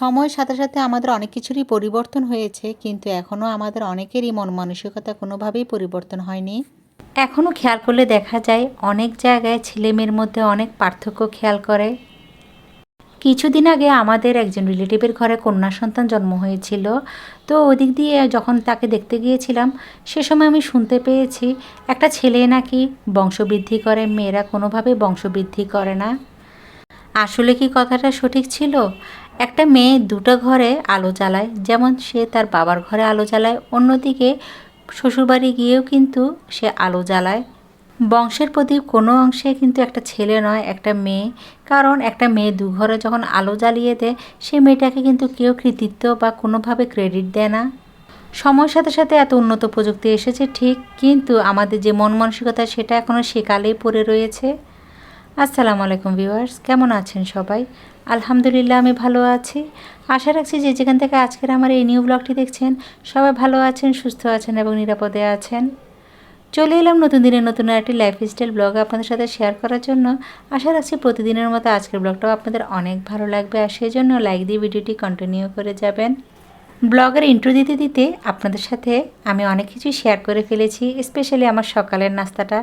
সময়ের সাথে সাথে আমাদের অনেক কিছুরই পরিবর্তন হয়েছে, কিন্তু এখনও আমাদের অনেকেরই মন মানসিকতা কোনোভাবেই পরিবর্তন হয়নি। এখনও খেয়াল করলে দেখা যায় অনেক জায়গায় ছেলেমেয়ের মধ্যে অনেক পার্থক্য খেয়াল করে। কিছুদিন আগে আমাদের একজন রিলেটিভের ঘরে কন্যা সন্তান জন্ম হয়েছিল। তো ওদিক দিয়ে যখন তাকে দেখতে গিয়েছিলাম, সে সময় আমি শুনতে পেয়েছি, একটা ছেলে নাকি বংশবৃদ্ধি করে, মেয়েরা কোনোভাবে বংশবৃদ্ধি করে না। আসলে কি কথাটা সঠিক ছিল? একটা মেয়ে দুটো ঘরে আলো জ্বালায়, যেমন সে তার বাবার ঘরে আলো জ্বালায়, অন্যদিকে শ্বশুরবাড়ি গিয়েও কিন্তু সে আলো জ্বালায়। বংশের প্রতি কোনো অংশে কিন্তু একটা ছেলে নয়, একটা মেয়ে। কারণ একটা মেয়ে দু ঘরে যখন আলো জ্বালিয়ে দেয়, সে মেয়েটাকে কিন্তু কেউ কৃতিত্ব বা কোনোভাবে ক্রেডিট দেয় না। সময়ের সাথে সাথে এত উন্নত প্রযুক্তি এসেছে, ঠিক, কিন্তু আমাদের যে মন মানসিকতা, সেটা এখনও সেকালেই পড়ে রয়েছে। আসসালামু আলাইকুম ভিউয়ার্স, কেমন আছেন সবাই? আলহামদুলিল্লাহ, আমি ভালো আছি। আশা রাখছি যে যেখান থেকে আজকের আমার এই নিউ ব্লগটি দেখছেন, সবাই ভালো আছেন, সুস্থ আছেন এবং নিরাপদে আছেন। চলে এলাম নতুন দিনের নতুন একটি লাইফস্টাইল ব্লগ আপনাদের সাথে শেয়ার করার জন্য। আশা রাখছি প্রতিদিনের মতো আজকের ব্লগটাও আপনাদের অনেক ভালো লাগবে, আর সেই জন্য লাইক দিয়ে ভিডিওটি কন্টিনিউ করে যাবেন। ব্লগের ইন্ট্রো দিতে দিতে আপনাদের সাথে আমি অনেক কিছুই শেয়ার করে ফেলেছি স্পেশালি আমার সকালের নাস্তাটা।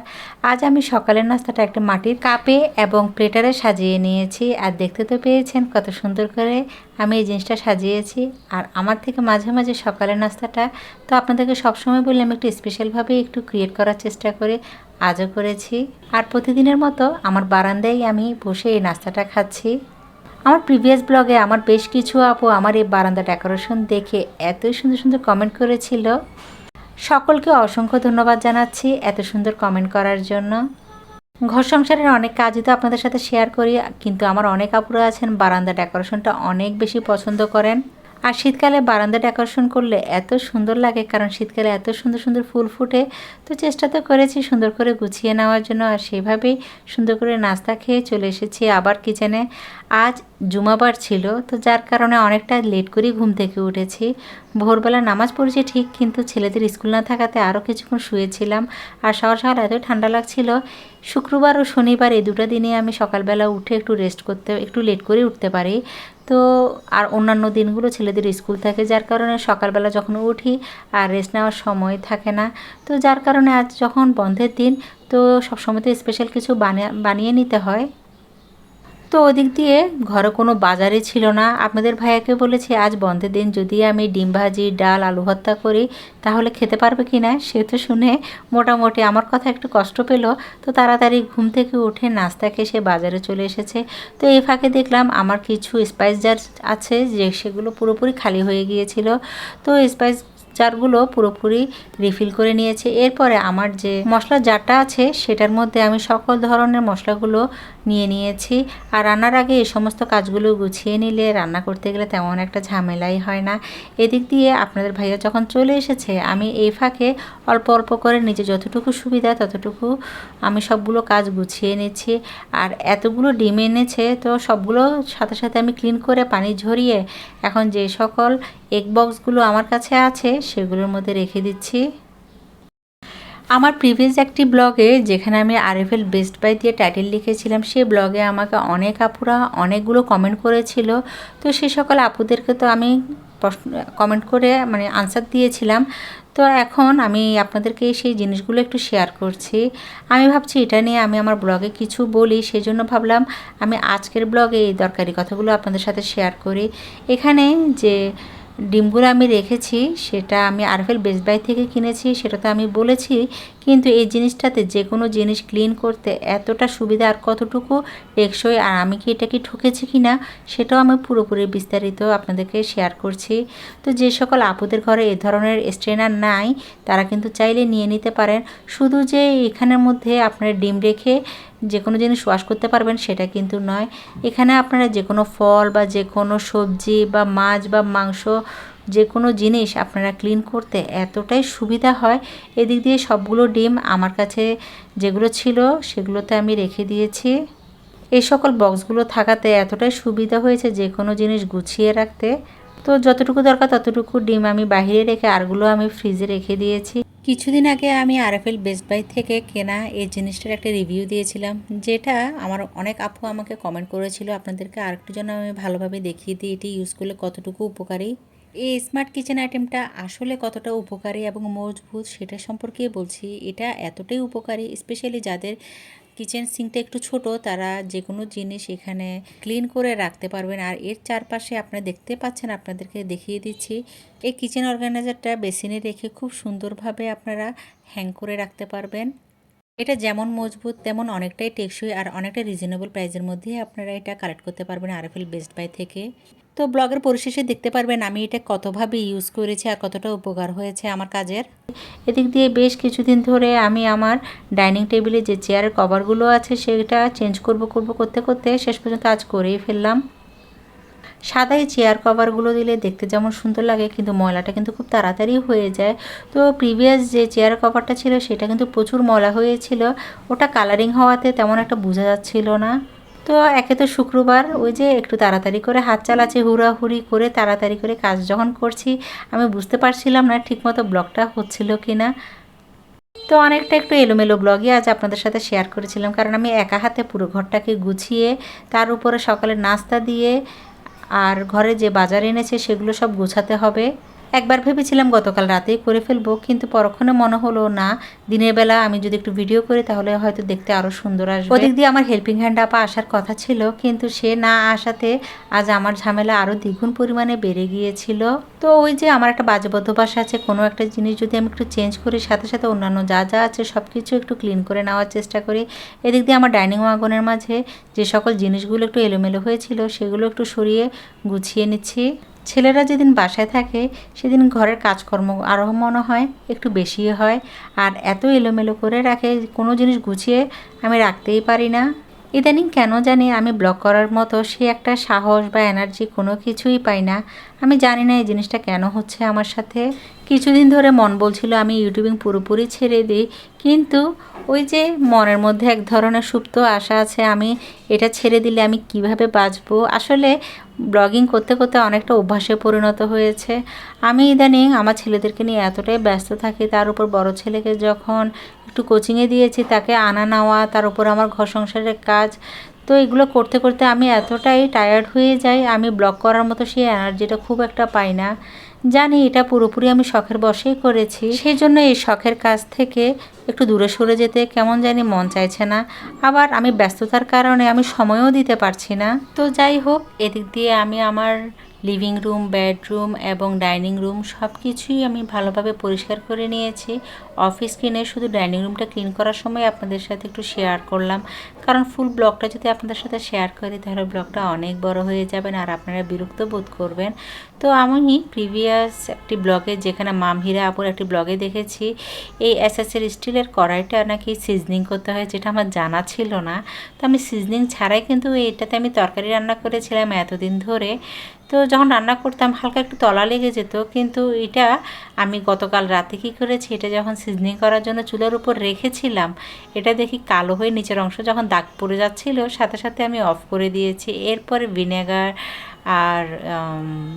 আজ আমি সকালের নাস্তাটা একটা মাটির কাপে এবং প্লেটারে সাজিয়ে নিয়েছি, আর দেখতে তো পেয়েছেন কত সুন্দর করে আমি এই জিনিসটা সাজিয়েছি। আর আমার থেকে মাঝে মাঝে সকালের নাস্তাটা, তো আপনাদেরকে সবসময় বললে আমি একটু স্পেশালভাবে একটু ক্রিয়েট করার চেষ্টা করে আজও করেছি। আর প্রতিদিনের মতো আমার বারান্দায় আমি বসে এই নাস্তাটা খাচ্ছি। আমার প্রিভিয়াস ব্লগে আমার বেশ কিছু আপু আমার এই বারান্দা ডেকোরেশন দেখে এতই সুন্দর সুন্দর কমেন্ট করেছিল। সকলকে অসংখ্য ধন্যবাদ জানাচ্ছি এত সুন্দর কমেন্ট করার জন্য। ঘর সংসারের অনেক কাজই তো আপনাদের সাথে শেয়ার করি, কিন্তু আমার অনেক আপুরা আছেন বারান্দা ডেকোরেশনটা অনেক বেশি পছন্দ করেন। আর শীতকালে বারান্দা ডেকোরেশন করলে এত সুন্দর লাগে, কারণ শীতকালে এত সুন্দর সুন্দর ফুল ফুটে। তো চেষ্টা তো করেছি সুন্দর করে গুছিয়ে নেওয়ার জন্য, আর সেভাবেই সুন্দর করে নাস্তা খেয়ে চলে এসেছি আবার কিচেনে। আজ জুমাবার ছিল, তো যার কারণে অনেকটা লেট করেই ঘুম থেকে উঠেছি। ভোরবেলা নামাজ পড়েছি ঠিক, কিন্তু ছেলেদের স্কুল না থাকাতে আরও কিছুক্ষণ শুয়েছিলাম, আর সকাল সকাল এত ঠান্ডা লাগছিল। শুক্রবার ও শনিবার এই দুটো দিনে আমি সকালবেলা উঠে একটু রেস্ট করতে, একটু লেট করে উঠতে পারি। তো আর অন্যান্য দিনগুলো ছেলেদের স্কুল থাকে, যার কারণে সকালবেলা যখন উঠি আর রেস্ট নেওয়ার সময় থাকে না। তো যার কারণে আজ যখন বন্ধের দিন, তো সবসময় তো স্পেশাল কিছু বানিয়ে বানিয়ে নিতে হয়। তো ওদিক দিয়ে ঘরে কোনো বাজারে ছিল না। আপনাদের ভাইয়াকে বলেছি, আজ বন্ধের দিন, যদি আমি ডিম ভাজি, ডাল, আলু ভর্তা করি, তাহলে খেতে পারবে কি না? সে তো শুনে মোটামুটি আমার কথা একটু কষ্ট পেল। তো তাড়াতাড়ি ঘুম থেকে উঠে নাস্তা খেয়ে সে বাজারে চলে এসেছে। তো এই ফাঁকে দেখলাম আমার কিছু স্পাইস জার আছে, যে সেগুলো পুরোপুরি খালি হয়ে গিয়েছিল। তো স্পাইস জারগুলো পুরোপুরি রিফিল করে নিয়েছে। এরপরে আমার যে মশলা জারটা আছে, সেটার মধ্যে আমি সকল ধরনের মশলাগুলো নিয়ে নিয়েছি। আর রান্নার আগে এই সমস্ত কাজগুলো গুছিয়ে নিলে রান্না করতে গেলে তেমন একটা ঝামেলাই হয় না। এদিক দিয়ে আপনাদের ভাইয়া যখন চলে এসেছে, আমি এই ফাঁকে অল্প অল্প করে নিজে যতটুকু সুবিধা ততটুকু আমি সবগুলো কাজ গুছিয়ে নিচ্ছি। আর এতগুলো ডিম এনেছে তো সবগুলো সাথে সাথে আমি ক্লিন করে পানি ঝরিয়ে এখন যে সকল এগ বক্সগুলো আমার কাছে আছে, সেগুলোর মধ্যে রেখে দিচ্ছি। আমার প্রিভিয়াস একটি ব্লগে যেখানে আমি আরএফএল বেস্ট বাই দিয়ে টাইটেল লিখেছিলাম সেই ব্লগে আমাকে অনেক আপুরা অনেকগুলো কমেন্ট করেছিল। তো সে সকল আপুদেরকে তো আমি প্রশ্ন কমেন্ট করে মানে আনসার দিয়েছিলাম। তো এখন আমি আপনাদেরকে সেই জিনিসগুলো একটু শেয়ার করছি। আমি ভাবছি এটা নিয়ে আমি আমার ব্লগে কিছু বলি সেই জন্য ভাবলাম আমি আজকের ব্লগে এই দরকারি কথাগুলো আপনাদের সাথে শেয়ার করি। এখানে যে ডিমগুলো আমি রেখেছি সেটা আমি আরফেল বেসবাই থেকে কিনেছি সেটা তো আমি বলেছি কিন্তু এই জিনিসটাতে যে কোনো জিনিস ক্লিন করতে এতটা সুবিধা আর কতটুকু টেকসই আর আমি কি এটা কি ঠকেছি কি না, সেটাও আমি পুরোপুরি বিস্তারিত আপনাদেরকে শেয়ার করছি। তো যে সকল আপুদের ঘরে এ ধরনের স্ট্রেনার নাই, তারা কিন্তু চাইলে নিয়ে নিতে পারেন। শুধু যে এখানের মধ্যে আপনার ডিম রেখে যে কোনো জিনিস ওয়াশ করতে পারবেন সেটা কিন্তু নয়। এখানে আপনারা যে কোনো ফল বা যে কোনো সবজি বা মাছ বা মাংস যে কোনো জিনিস আপনারা ক্লিন করতে এতটাই সুবিধা হয়। এদিক দিয়ে সবগুলো ডিম আমার কাছে যেগুলো ছিল সেগুলোতে আমি রেখে দিয়েছি। এই সকল বক্সগুলো থাকাতে এতটাই সুবিধা হয়েছে যে কোনো জিনিস গুছিয়ে রাখতে। তো যতটুকু দরকার ততটুকু ডিম আমি বাহিরে রেখে আরগুলো আমি ফ্রিজে রেখে দিয়েছি। কিছুদিন আগে আমি আরএফএল বেস্ট বাই থেকে কেনা এই জিনিসটার একটা রিভিউ দিয়েছিলাম, যেটা আমার অনেক আপু আমাকে কমেন্ট করেছিল, আপনাদেরকে আরেকটু জন্য আমি ভালোভাবে দেখিয়ে দিই, এটি ইউজ করলে কতটুকু উপকারী? এই স্মার্ট কিচেন আইটেমটা আসলে কতটা উপকারী এবং মজবুত সেটা সম্পর্কে বলছি। এটা এতটাই উপকারী স্পেশালি যাদের কিচেন সিঙ্কটা একটু ছোট, তারা যে কোনো জিনিস এখানে ক্লিন করে রাখতে পারবেন। আর এর চারপাশে আপনারা দেখতে পাচ্ছেন, আপনাদেরকে দেখিয়ে দিচ্ছি, এই কিচেন অর্গানাইজারটা বেসিনে রেখে খুব সুন্দরভাবে আপনারা হ্যাং করে রাখতে পারবেন। এটা যেমন মজবুত, তেমন অনেকটাই টেকসই আর অনেকটা রিজনেবল প্রাইসের মধ্যে আপনারা এটা কালেক্ট করতে পারবেন আরএফএল বেস্ট বাই থেকে। তো ব্লগের পরিশেষে দেখতে পারবেন আমি এটা কতভাবে ইউজ করেছি আর কতটা উপকার হয়েছে আমার কাজের। এদিক দিয়ে বেশ কিছুদিন ধরে আমি আমার ডাইনিং টেবিলে যে চেয়ারের কভারগুলো আছে সেটা চেঞ্জ করব করব, করতে করতে শেষ পর্যন্ত আজ করেই ফেললাম। সাদাই চেয়ার কভারগুলো দিলে দেখতে যেমন সুন্দর লাগে, কিন্তু ময়লাটা কিন্তু খুব তাড়াতাড়ি হয়ে যায়। তো প্রিভিয়াস যে চেয়ার কভারটা ছিল, সেটা কিন্তু প্রচুর ময়লা হয়েছিল। ওটা কালারিং হওয়াতে তেমন একটা বোঝা যাচ্ছিল না। তো একে তো শুক্রবার, ওই যে একটু তাড়াতাড়ি করে হাত চালাচ্ছে, হুড়াহুড়ি করে তাড়াতাড়ি করে কাজ যখন করছি, আমি বুঝতে পারছিলাম না ঠিকমতো ব্লগটা হচ্ছিল কি না তো অনেকটা একটু এলোমেলো ব্লগই আজ আপনাদের সাথে শেয়ার করেছিলাম, কারণ আমি একা হাতে পুরো ঘরটাকে গুছিয়ে, তার উপরে সকালে নাস্তা দিয়ে আর ঘরে যে বাজার এনেছে সেগুলো সব গোছাতে হবে। একবার ভেবেছিলাম গতকাল রাতেই করে ফেলব, কিন্তু পরক্ষণে মনে হলো, না, দিনের বেলা আমি যদি একটু ভিডিও করি তাহলে হয়তো দেখতে আরও সুন্দর আসবে। ওদিক দিয়ে আমার হেল্পিং হ্যান্ড আপা আসার কথা ছিল, কিন্তু সে না আসাতে আজ আমার ঝামেলা আরও দ্বিগুণ পরিমাণে বেড়ে গিয়েছিল। তো ওই যে আমার একটা বাজে বদ্ধবাস আছে, কোনো একটা জিনিস যদি আমি একটু চেঞ্জ করি, সাথে সাথে অন্যান্য যা যা আছে সব কিছু একটু ক্লিন করে নেওয়ার চেষ্টা করি। এদিক দিয়ে আমার ডাইনিং ওয়াগনের মাঝে যে সকল জিনিসগুলো একটু এলোমেলো হয়েছিল, সেগুলো একটু সরিয়ে গুছিয়ে নিচ্ছি। ছেলেরা যেদিন বাসায় থাকে, সেদিন ঘরের কাজকর্ম আরও মনে হয়, একটু বেশি হয়। আর এত এলোমেলো করে রাখে, কোনো জিনিস গুছিয়ে আমি রাখতেই পারি না। ইদানিং কেন জানি আমি ব্লক করার মতো সে একটা সাহস বা এনার্জি কোনো কিছুই পাই না। আমি জানি না এই জিনিসটা কেন হচ্ছে আমার সাথে। কিছুদিন ধরে মন বলছিল আমি ইউটিউবিং পুরোপুরি ছেড়ে দিই, কিন্তু ওই যে মনের মধ্যে এক ধরনের সুপ্ত আশা আছে, আমি এটা ছেড়ে দিলে আমি কীভাবে বাঁচবো? আসলে ব্লগিং করতে করতে অনেকটা অভ্যাসে পরিণত হয়েছে। আমি ইদানিং আমার ছেলেদেরকে নিয়ে এতটাই ব্যস্ত থাকি, তার উপর বড় ছেলেকে যখন একটু কোচিংয়ে দিয়েছি, তাকে আনা নেওয়া তার উপর আমার ঘর সংসারের কাজ তো এগুলো করতে করতে আমি এতটাই টায়ার্ড হয়ে যাই, আমি ব্লগ করার মতো সেই এনার্জিটা খুব একটা পাই না। জানি এটা পুরোপুরি আমি শখের বসেই করেছি। সেই জন্য এই শখের কাজ থেকে একটু দূরে সরে যেতে কেমন জানি মন চাইছে না। আবার আমি ব্যস্ততার কারণে আমি সময়ও দিতে পারছি না। তো যাই হোক, এদিক দিয়ে আমি আমার লিভিং রুম বেডরুম এবং ডাইনিং রুম সব কিছুই আমি ভালোভাবে পরিষ্কার করে নিয়েছি। অফিস কিনে শুধু ডাইনিং রুমটা ক্লিন করার সময় আপনাদের সাথে একটু শেয়ার করলাম। কারণ ফুল ব্লগটা যদি আপনাদের সাথে শেয়ার করি তাহলে ব্লগটা অনেক বড় হয়ে যাবেন আর আপনারা বিরক্ত বোধ করবেন। তো আমি প্রিভিয়াস একটি ব্লগে যেখানে মামহিরা আপুর একটি ব্লগে দেখেছি, এই এসএসের স্টিলের কড়াইটা নাকি সিজনিং করতে হয়, যেটা আমার জানা ছিল না। তো আমি সিজনিং ছাড়াই কিন্তু এটাতে আমি তরকারি রান্না করেছিলাম এতদিন ধরে। তো যখন রান্না করতাম, হালকা একটু তলা লেগে যেত, কিন্তু এটা আমি গতকাল রাতে কী করেছি, এটা যখন সিজনিং করার জন্য চুলার উপর রেখেছিলাম। এটা দেখি কালো হয়ে নিচের অংশ যখন দাগ পড়ে যাচ্ছিল, সাথে সাথে আমি অফ করে দিয়েছি। এরপরে ভিনেগার আর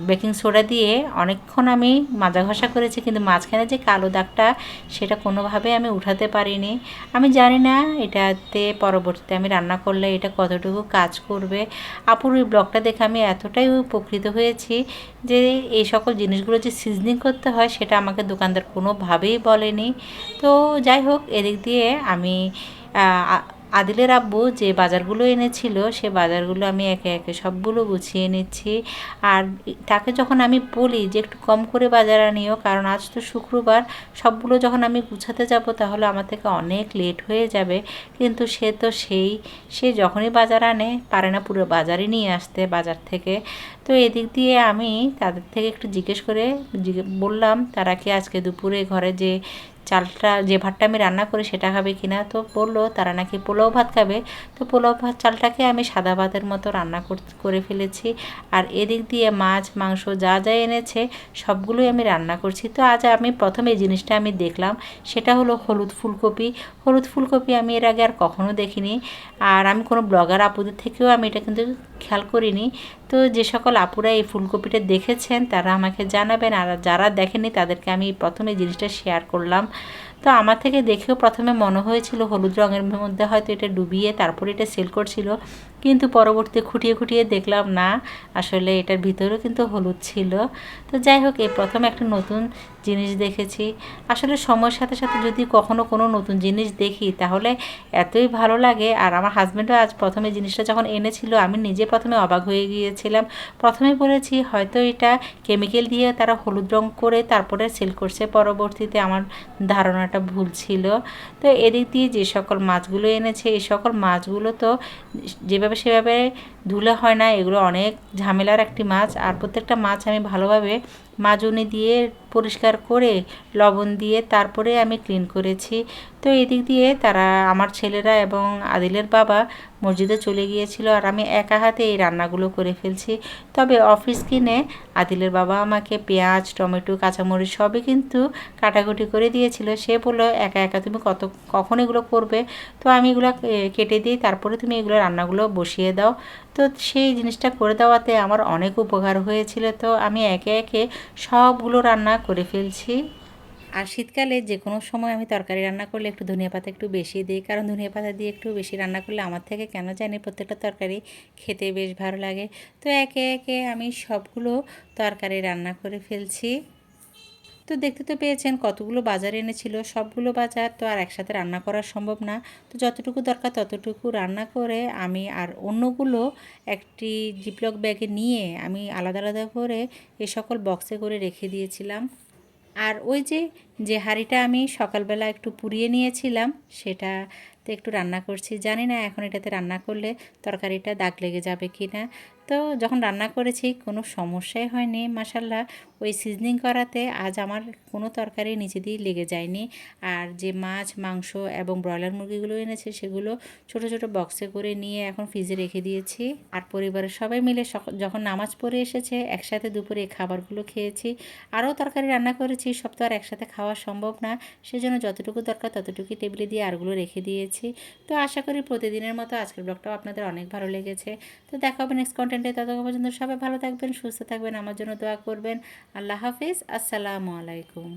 বেকিং সোডা দিয়ে অনেকক্ষণ আমি মাজা ঘষা করেছি, কিন্তু মাঝখানে যে কালো দাগটা সেটা কোনোভাবে আমি উঠাতে পারিনি। আমি জানি না এটাতে পরবর্তীতে আমি রান্না করলে এটা কতটুকু কাজ করবে। আপুর ওই ব্লগটা দেখে আমি এতটাই উপকৃত হয়েছি যে এই সকল জিনিসগুলো যে সিজনিং করতে হয় সেটা আমাকে দোকানদার কোনোভাবেই বলেনি। তো যাই হোক, এদিক দিয়ে আমি আদিলের আব্বু যে বাজারগুলো এনেছিল, সে বাজারগুলো আমি একে একে সবগুলো গুছিয়ে নিচ্ছি। আর তাকে যখন আমি বলি যে একটু কম করে বাজার আনিও, কারণ আজ তো শুক্রবার, সবগুলো যখন আমি গুছাতে যাব তাহলে আমার থেকে অনেক লেট হয়ে যাবে। কিন্তু সে তো সেই, সে যখনই বাজার আনে, পারে না পুরো বাজারই নিয়ে আসতে বাজার থেকে। তো এদিক দিয়ে আমি তাদের থেকে একটু জিজ্ঞেস করে বললাম, তারা কি আজকে দুপুরে ঘরে যে চালটা যে ভাতটা আমি রান্না করি সেটা খাবে কি না তো বলল, তারা নাকি পোলাও ভাত খাবে। তো পোলাও ভাত চালটাকে আমি সাদা ভাতের মতো রান্না করে ফেলেছি। আর এদিক দিয়ে মাছ, মাংস যা যা এনেছে সবগুলোই আমি রান্না করছি। তো আজ আমি প্রথমে এই জিনিসটা আমি দেখলাম, সেটা হলো হলুদ ফুলকপি। হলুদ ফুলকপি আমি এর আগে আর কখনো দেখিনি। আর আমি কোনো ব্লগার আপুদের থেকেও আমি এটা কিন্তু খেয়াল করিনি। তো যে সকল আপুরা এই ফুলকপিটা দেখেছেন, তারা আমাকে জানাবেন। আর যারা দেখেনি তাদেরকে আমি প্রথমে জিনিসটা শেয়ার করলাম। তো আমার থেকে দেখেও প্রথমে মনে হয়েছিল হলুদ রঙের মধ্যে হয়তো এটা ডুবিয়ে তারপরে এটা সেল করছিল। কিন্তু পরবর্তীতে খুঁটিয়ে খুঁটিয়ে দেখলাম না। আসলে এটার ভিতরেও কিন্তু হলুদ ছিল। তো যাই হোক, এই প্রথম একটা নতুন জিনিস দেখেছি। আসলে সময়ের সাথে সাথে যদি কখনো কোনো নতুন জিনিস দেখি, তাহলে এতই ভালো লাগে। আর আমার হাজব্যান্ডও আজ প্রথমে জিনিসটা যখন এনেছিল, আমি নিজে প্রথমে অবাক হয়ে গিয়েছিলাম। প্রথমে বলেছি, হয়তো এটা কেমিক্যাল দিয়ে তারা হলুদ রং করে তারপরে সেল করছে। পরবর্তীতে আমার ধারণাটা ভুল ছিল। তো এদিক দিয়ে যে সকল মাছগুলো এনেছে, এই সকল মাছগুলো তো যেভাবে সেভাবে ধুলে হয় না এগুলো অনেক ঝামেলার একটি মাছ। আর প্রত্যেকটা মাছ আমি ভালোভাবে মাজুনি দিয়ে পরিষ্কার করে লবণ দিয়ে তারপরে আমি ক্লিন করেছি। তো এদিক দিয়ে তারা, আমার ছেলেরা এবং আদিলের বাবা মসজিদে চলে গিয়েছিল আর আমি একা হাতে এই রান্নাগুলো করে ফেলছি। তবে অফিস কিনে আদিলের বাবা আমাকে পেঁয়াজ, টমেটো, কাঁচামরিচ সবই কিন্তু কাটাকুটি করে দিয়েছিল। সে বলল, একা একা তুমি কত, কখন এগুলো করবে? তো আমি এগুলো কেটে দিই, তারপরে তুমি এগুলো রান্নাগুলো বসিয়ে দাও। তো সেই জিনিসটা করে দেওয়াতে আমার অনেক উপকার হয়েছিল। তো আমি একে একে সবগুলো রান্না করে ফেলছি। আর শীতকালে যে কোনো সময় আমি তরকারি রান্না করলে একটু ধনিয়া পাতা একটু বেশি দিই। কারণ ধনিয়া পাতা দিয়ে একটু বেশি রান্না করলে আমার থেকে কেন জানি প্রত্যেকটা তরকারি খেতে বেশ ভালো লাগে। তো একে একে আমি সবগুলো তরকারি রান্না করে ফেলছি। তো দেখতে তো পেয়েছেন কতগুলো বাজার এনেছিল, সবগুলো বাজার তো আর একসাথে রান্না করা সম্ভব না। তো যতটুকু দরকার ততটুকু রান্না করে আমি আর অন্যগুলো একটি জিপলক ব্যাগে নিয়ে আমি আলাদা আলাদা করে এ সকল বক্সে করে রেখে দিয়েছিলাম। আর ওই যে যে হাঁড়িটা আমি সকালবেলা একটু পুড়িয়ে নিয়েছিলাম, সেটাতে একটু রান্না করছি। জানি না এখন এটাতে রান্না করলে তরকারিটা দাগ লেগে যাবে কি না তো যখন রান্না করেছি, কোনো সমস্যাই হয়নি মাসাল্লাহ ওই সিজনিং করাতে আজ আমার কোনো তরকারি নিচে দিয়ে লেগে যায়নি। আর যে মাছ, মাংস এবং ব্রয়লার মুরগিগুলো এনেছে, সেগুলো ছোট ছোট বক্সে করে নিয়ে এখন ফ্রিজে রেখে দিয়েছি। আর পরিবারের সবাই মিলে যখন নামাজ পড়ে এসেছে, একসাথে দুপুরে খাবারগুলো খেয়েছি। আরও তরকারি রান্না করেছি, সব তো আর একসাথে খাওয়া সম্ভব না। সেজন্য যতটুকু দরকার ততটুকুই টেবিলে দিয়ে আরগুলো রেখে দিয়েছি। তো আশা করি প্রতিদিনের মতো আজকের ব্লগটাও আপনাদের অনেক ভালো লেগেছে। তো দেখা হবে নেক্সট কন্টেন্টে ততক্ষণ পর্যন্ত সবাই ভালো থাকবেন, সুস্থ থাকবেন, আমার জন্য দোয়া করবেন। আল্লাহ হাফিজ, আসসালামু আলাইকুম।